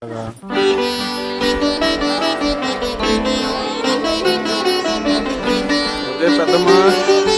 Oke, Pak Teman.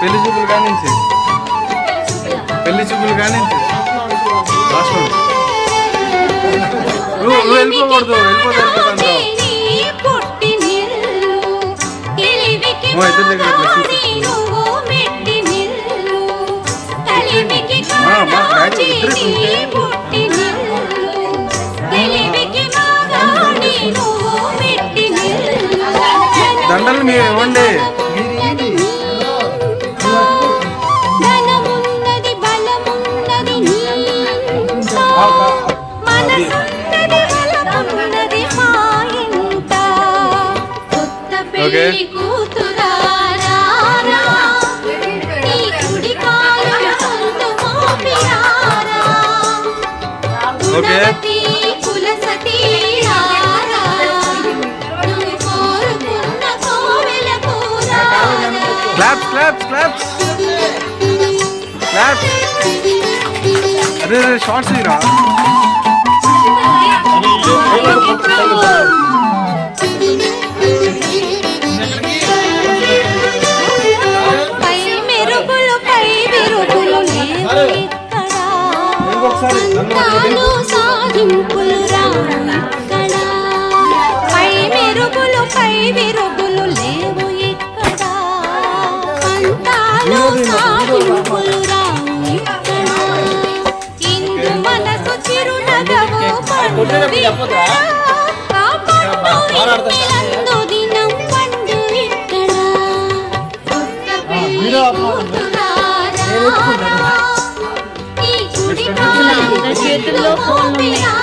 పెళ్ళి చూపులు కానించి. పెళ్ళి చూపులు కానీ నువ్వు నువ్వు వెళ్ళిపోకూడదు వెళ్ళిపోతాను దండలు మీరు ఇవ్వండి. Okay okay claps claps claps claps అరే షార్ట్స్ తీరా పై మెరుగులు పై విరుగులు లేవు ఇక్కడ. పంతాలు సాధింపులు రావు ఇక్కడ ఇందు మనసు చిరునగవు పండు కాపాడు దినం పండు ఇక్కడ. Yeah.